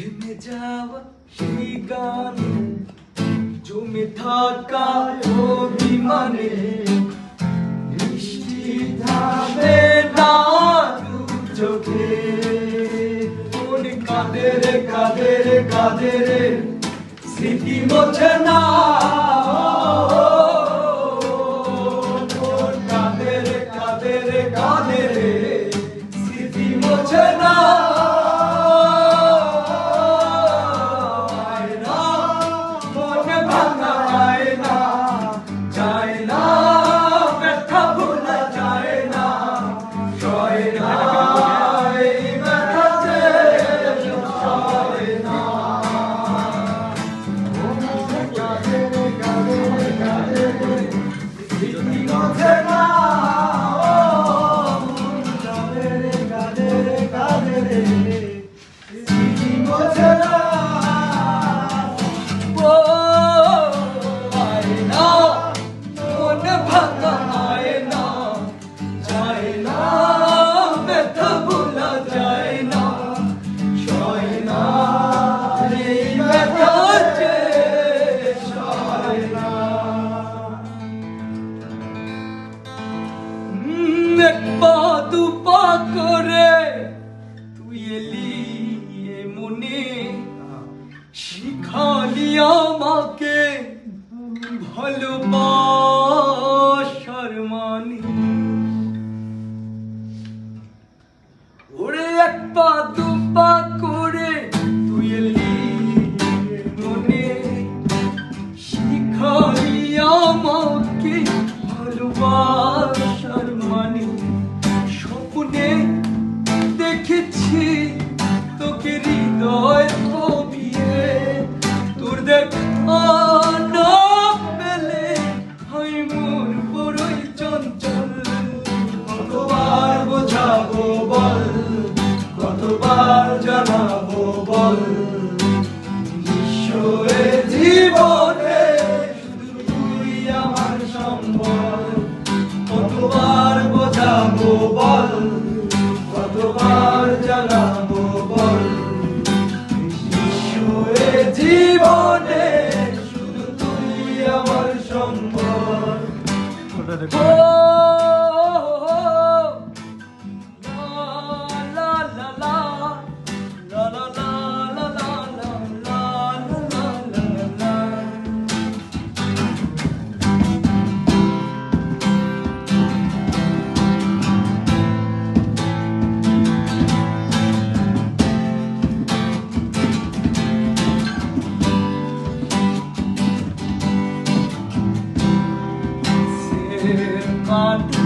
থেমে যাওয়া সেই গান, জমে থাকা অভিমানে বৃষ্টি ধাবে না চোখে। কাদের কাদের কাদের স্মৃতি মোছে করে তুই এলি মনে। শিখালি আমাকে ভালোবাসার মানে। ওরে এক পা জানাব বল কতবার জানাব বল। ঈশ্বরে জীবনে শুধু তুই আমার সম্বল। কতবার বোঝাবো বল কতবার জানাব বল। ঈশ্বরে জীবনে শুধু তুই আমার সম্বল। Oh God.